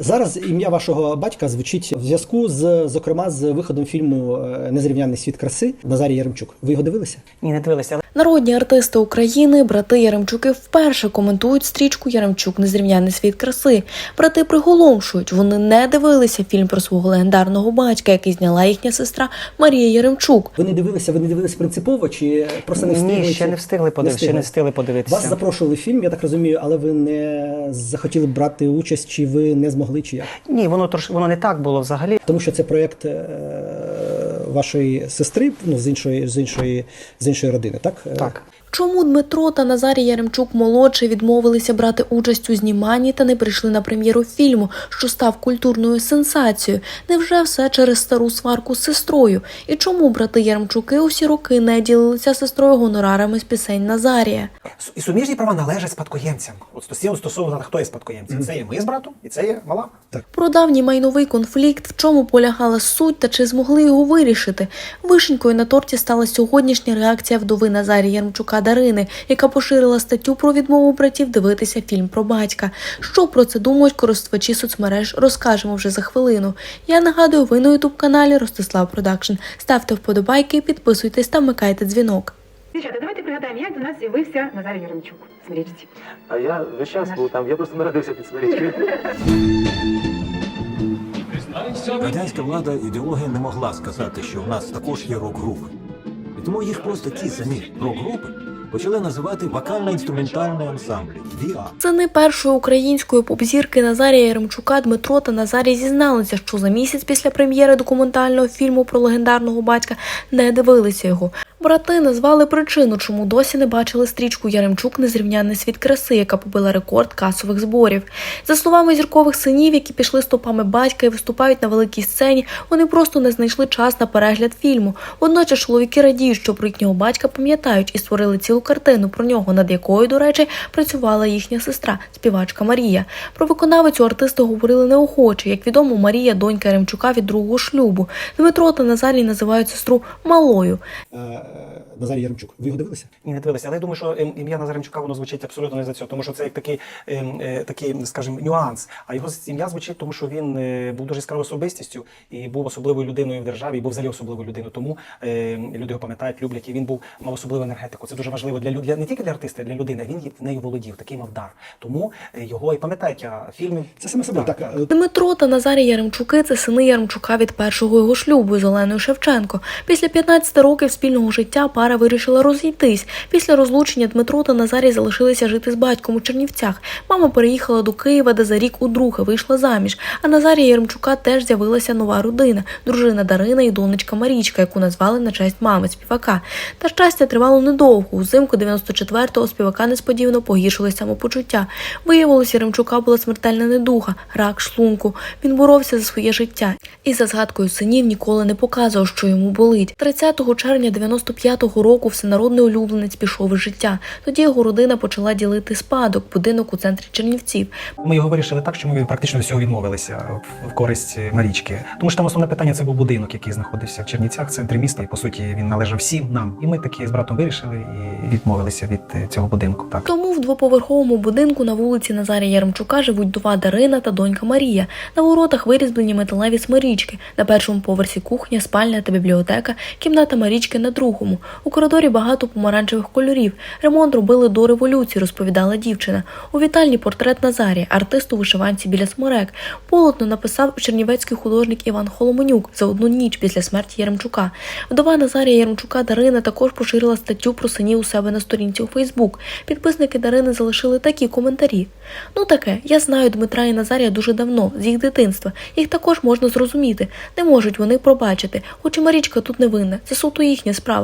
Зараз ім'я вашого батька звучить в зв'язку з, зокрема, з виходом фільму е, Незрівнянний світ краси Назарій Яремчук. Ви його дивилися? Ні, не дивилися. Народні артисти України, брати Яремчуки, вперше коментують стрічку Яремчук Незрівняний світ краси. Брати приголомшують, вони не дивилися фільм про свого легендарного батька, який зняла їхня сестра Марія Яремчук. Ви не дивилися, ви не дивилися принципово, чи просто не встигли? Ні, ще не встигли подивитися. Ще не встигли подивитися. Вас запрошували фільм, я так розумію, але ви не захотіли брати участь, чи ви не змогли, чи як? Ні, воно трош воно не так було взагалі. Тому що це проєкт е, вашої сестри, ну з іншої з іншої з іншої родини, так? Е, Так. Чому Дмитро та Назарій Яремчук молодший відмовилися брати участь у зніманні та не прийшли на прем'єру фільму, що став культурною сенсацією? Невже все через стару сварку з сестрою? І чому брати Яремчуки усі роки не ділилися з сестрою гонорарами з пісень Назарія? І суміжні права належать спадкоємцям. От стосовно стосовно хто є спадкоємцем. Це є ми з братом, і це є мала. Про давній майновий конфлікт, в чому полягала суть та чи змогли його вирішити. Вишенькою на торті стала сьогоднішня реакція вдови Назарія Ярмчука Дарини, яка поширила статтю про відмову братів дивитися фільм про батька. Що про це думають користувачі соцмереж, розкажемо вже за хвилину. Я нагадую, ви на ютуб каналі Ростислав Продакшн. Ставте вподобайки, підписуйтесь та вмикайте дзвінок. Дівчата, давайте пригадаємо, як до нас з'явився Назар Яремчук в Смирічці. А я весь час був там, я просто народився під смирічкою. Радянська влада ідеологія не могла сказати, що в нас також є рок-групи. І тому їх просто ті самі рок-групи почали називати вокально-інструментальні ансамблі ВІА. Сини першої української поп-зірки Назарія Яремчука Дмитро та Назарій зізналися, що за місяць після прем'єри документального фільму про легендарного батька не дивилися його. Брати назвали причину, чому досі не бачили стрічку Яремчук Незрівняний світ краси, яка побила рекорд касових зборів. За словами зіркових синів, які пішли стопами батька і виступають на великій сцені, вони просто не знайшли час на перегляд фільму. Водночас чоловіки радіють, що про їхнього батька пам'ятають і створили цілу картину про нього, над якою, до речі, працювала їхня сестра, співачка Марія. Про виконавицю артисти говорили неохоче. Як відомо, Марія донька Яремчука від другого шлюбу. Дмитро та Назарій називають сестру малою. Е, Назарій Яремчук. Ви його дивилися? Ні, не дивилися. Але я думаю, що ем, ім'я Назаренчука воно звучить абсолютно не за цього, тому що це як такий, ем, е, такий, скажімо, нюанс. А його ім'я звучить, тому що він е, був дуже яскравою особистістю і був особливою людиною в державі, і був взагалі особливою людиною. Тому е, люди його пам'ятають, люблять. І він був мав особливу енергетику. Це дуже важливо для людей, не тільки для артиста, а для людини. Він нею володів, такий мав дар. Тому е, його і пам'ятають а фільми. Це саме собою. Так, Дмитро та Назарій Яремчуки це сини Яремчука від першого його шлюбу з Оленою Шевченко. Після 15 років спільного життя пара вирішила розійтись. Після розлучення Дмитро та Назарій залишилися жити з батьком у Чернівцях. Мама переїхала до Києва, де за рік удруге вийшла заміж. А Назарія Яремчука теж з'явилася нова родина: дружина Дарина і донечка Марічка, яку назвали на честь мами співака. Та щастя тривало недовго. Узимку 94-го співака несподівано погіршили самопочуття. Виявилося, Яремчука була смертельна недуга, рак шлунку. Він боровся за своє життя і за згадкою синів ніколи не показував, що йому болить. 30 червня 95-го року всенародний улюбленець пішов із життя. Тоді його родина почала ділити спадок, будинок у центрі Чернівців. Ми його вирішили так, що ми практично всього відмовилися в- користь Марічки. Тому що там основне питання це був будинок, який знаходився в Чернівцях, в центрі міста. І по суті він належав всім нам. І ми таки з братом вирішили і відмовилися від е, цього будинку. Так. Тому в двоповерховому будинку на вулиці Назарія Яремчука живуть дова Дарина та донька Марія. На воротах вирізблені металеві смирічки. На першому поверсі кухня, спальня та бібліотека, кімната Марічки на другому. У коридорі багато помаранчевих кольорів. Ремонт робили до революції, розповідала дівчина. У вітальні портрет Назарія, артист у вишиванці біля смерек. Полотно написав чернівецький художник Іван Холоменюк за одну ніч після смерті Яремчука. Вдова Назарія Яремчука Дарина також поширила статтю про синів у себе на сторінці у Фейсбук. Підписники Дарини залишили такі коментарі. Ну таке, я знаю Дмитра і Назарія дуже давно, з їх дитинства. Їх також можна зрозуміти. Не можуть вони пробачити. Хоч і Марічка тут не винна. Це суто їхня справа.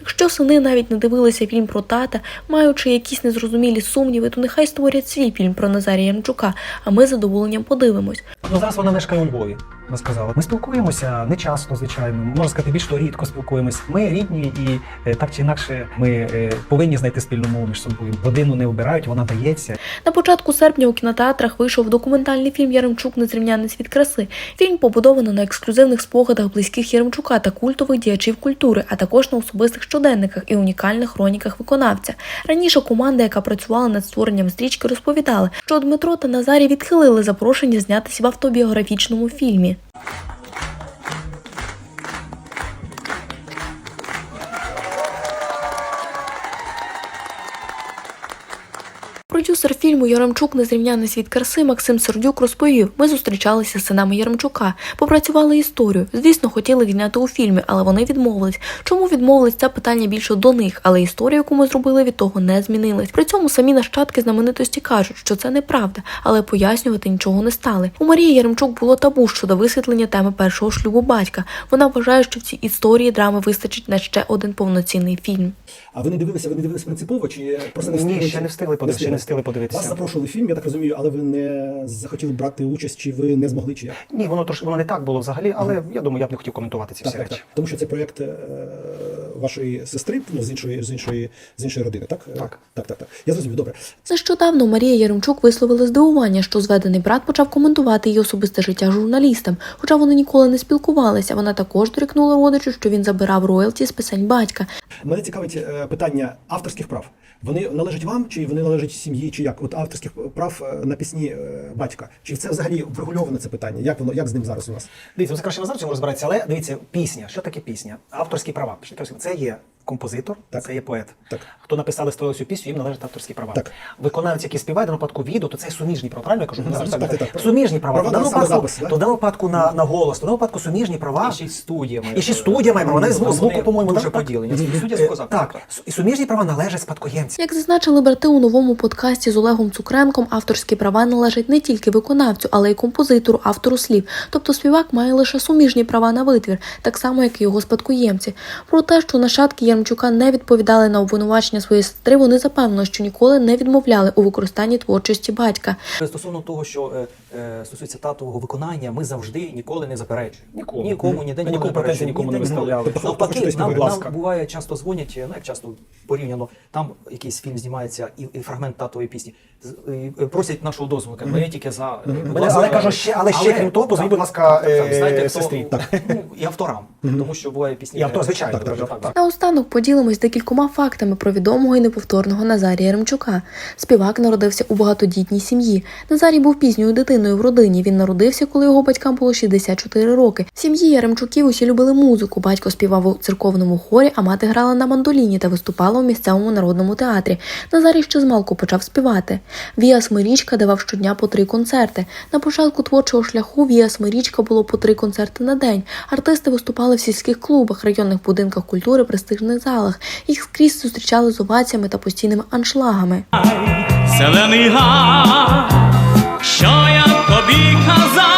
Якщо сини навіть не дивилися фільм про тата, маючи якісь незрозумілі сумніви, то нехай створять свій фільм про Назарія Яремчука, а ми з задоволенням подивимось. Ну зараз вона мешкає у Львові. Вона сказала. Ми спілкуємося не часто, звичайно. Можна сказати, більш то рідко спілкуємося. Ми рідні, і е, так чи інакше ми е, повинні знайти спільну мову між собою. Годину не обирають, вона дається. На початку серпня у кінотеатрах вийшов документальний фільм Яремчук Незрівняний світ краси. Фільм побудовано на ексклюзивних спогадах близьких Яремчука та культових діячів культури, а також на особистих щоденниках і унікальних хроніках виконавця. Раніше команда, яка працювала над створенням стрічки, розповідала, що Дмитро та Назарі відхилили запрошення знятися в автобіографічному фільмі. Продюсер фільму Яремчук Незрівняний світ краси Максим Сердюк розповів: ми зустрічалися з синами Яремчука, попрацювали історію. Звісно, хотіли зняти у фільмі, але вони відмовились. Чому відмовились? Це питання більше до них, але історія, яку ми зробили, від того не змінилась. При цьому самі нащадки знаменитості кажуть, що це неправда, але пояснювати нічого не стали. У Марії Яремчук було табу щодо висвітлення теми першого шлюбу батька. Вона вважає, що в цій історії драми вистачить на ще один повноцінний фільм. А ви не дивилися, ви не дивились принципово, чи просто не Ні, ще не встигли подивитися, ще не встигли подивитися. Вас запрошували фільм, я так розумію, але ви не захотіли брати участь, чи ви не змогли, чи як? Ні, воно трошки воно не так було взагалі, але я думаю, я б не хотів коментувати ці Так, всі так, речі. так. Тому що цей проєкт е, вашої сестри, ну, з іншої, з іншої, з іншої родини, так? Е, Так. Так, так, так. Я зрозумів, добре. Нещодавно Марія Яремчук висловила здивування, що зведений брат почав коментувати її особисте життя журналістам. Хоча вони ніколи не спілкувалися. Вона також дорікнула родичу, що він забирав роялті з писань батька. Мене цікавить е, питання авторських прав. Вони належать вам, чи вони належать сім'ї, чи як? От авторських прав е, на пісні батька. Чи це взагалі врегульоване це питання? Як воно як з ним зараз у нас? Дивіться, це краще Назар цьому розбирається, але дивіться, пісня. Що таке пісня? Авторські права. Таке? Це є композитор, Так. це є поет. Так. Хто написали створили цю пісню, їм належать авторські права. Так. Виконавець, який співає, в даному випадку відео, то це суміжні права. Правильно я кажу? Назар, так, так, так. Суміжні права. Права на випадку, да? то в даному випадку на, на голос, то в даному випадку суміжні права. І ще й студія має. І ще студія має права. Вони звуку, по-моєму, дуже поділені. Студія Е, звукозапису. Так, і суміжні права належать спадкоємцям. Як зазначили брати у новому подкасті з Олегом Цукренком, авторські права належать не тільки виконавцю, але й композитору, автору слів. Тобто співак має лише суміжні права на витвір, так само як і його спадкоємці. Про те, що нащадки Ярмчука не відповідали на обвинувачення своєї сестри, вони запевнили, що ніколи не відмовляли у використанні творчості батька. Стосовно того, що е, е, стосується татового виконання, ми завжди ніколи не заперечуємо. Ніколи. Нікому, ніде нікому претензій нікому не виставляли. Навпаки, нам, будь нам буває часто дзвонять, ну як часто порівняно, там якийсь фільм знімається і, і фрагмент татової пісні. І, е, просять нашого дозволу, кажуть, ми тільки за. е, будь Але- але кажу, ще- але ще, крім того, позвоніть, будь ласка, е, знаєте, сестрі. ну, і авторам, тому що буває пісні. І авто, де- звичайно, Так, так, так, так. Наостанок поділимось декількома фактами про відомого і неповторного Назарія Яремчука. Співак народився у багатодітній сім'ї. Назарій був пізньою дитиною в родині. Він народився, коли його батькам було 64 роки. В сім'ї Яремчуків усі любили музику. Батько співав у церковному хорі, а мати грала на мандоліні та виступала у місцевому народному театрі. Назарій ще змалку почав співати. Віа Смирічка давав щодня по три концерти. На початку творчого шляху Віа Смирічка було по три концерти на день. Артисти виступали в сільських клубах, районних будинках культури, престижних залах. Їх скрізь зустрічали з оваціями та постійними аншлагами. Зелений гай, що я тобі казав.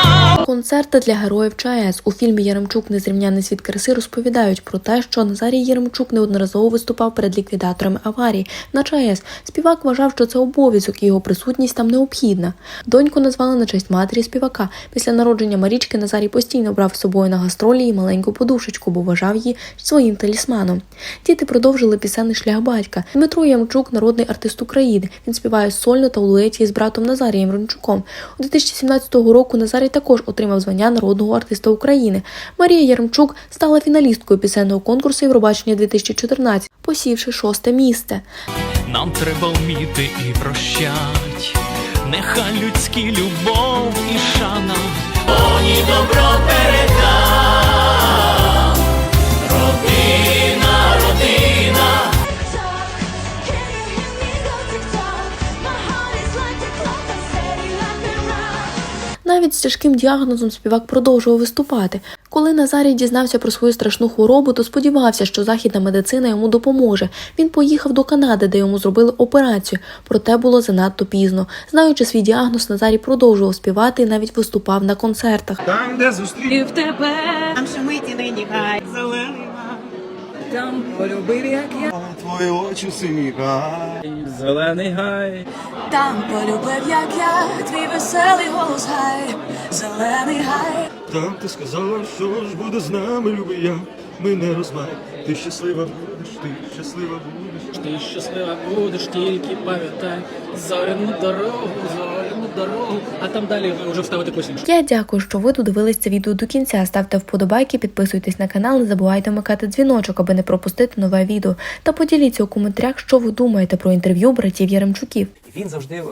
Концерти для героїв ЧАЕС у фільмі Яремчук Незрівняний світ краси розповідають про те, що Назарій Яремчук неодноразово виступав перед ліквідаторами аварії на ЧАЕС. Співак вважав, що це обов'язок і його присутність там необхідна. Доньку назвали на честь матері співака. Після народження Марічки Назарій постійно брав з собою на гастролі її маленьку подушечку, бо вважав її своїм талісманом. Діти продовжили пісенний шлях батька. Дмитро Ямчук, народний артист України. Він співає сольно та у дуеті з братом Назарієм Рончуком. У 2017 року Назарій також отримав звання народного артиста України. Марія Яремчук стала фіналісткою пісенного конкурсу Євробачення 2014, посівши шосте місце. Нам треба вміти і прощать. Нехай людські любов і шана. Оні добро передав. Навіть з тяжким діагнозом співак продовжував виступати. Коли Назарій дізнався про свою страшну хворобу, то сподівався, що західна медицина йому допоможе. Він поїхав до Канади, де йому зробили операцію. Проте було занадто пізно. Знаючи свій діагноз, Назарій продовжував співати і навіть виступав на концертах. Там, де зустрів тебе. Там шумить нині гай, Зелений там полюбив, як я, твої очі сині гай. Зелений гай. там полюбив, як я, твій веселий голос гай, зелений гай. Там ти сказала, що ж буде з нами, любий я. Ми не розмай. Ти щаслива будеш, ти щаслива будеш. Ти щаслива будеш, тільки пам'ятай зоряну дорогу, зоряну дорогу, а там далі вже вставите косінь. Я дякую, що ви додивились це відео до кінця. Ставте вподобайки, підписуйтесь на канал, не забувайте вмикати дзвіночок, аби не пропустити нове відео. Та поділіться у коментарях, що ви думаєте про інтерв'ю братів Яремчуків. Він завжди е,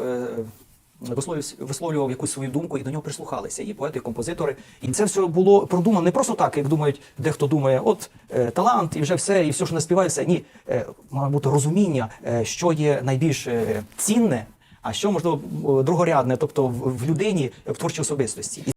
висловлював якусь свою думку, і до нього прислухалися. І поети, і композитори. І це все було продумано не просто так, як думають, дехто думає, от е, талант, і вже все, і все, що наспіває, все. Ні, е, має бути розуміння, е, що є найбільш е, цінне, а що можливо другорядне, тобто в, в людині, в творчій особистості.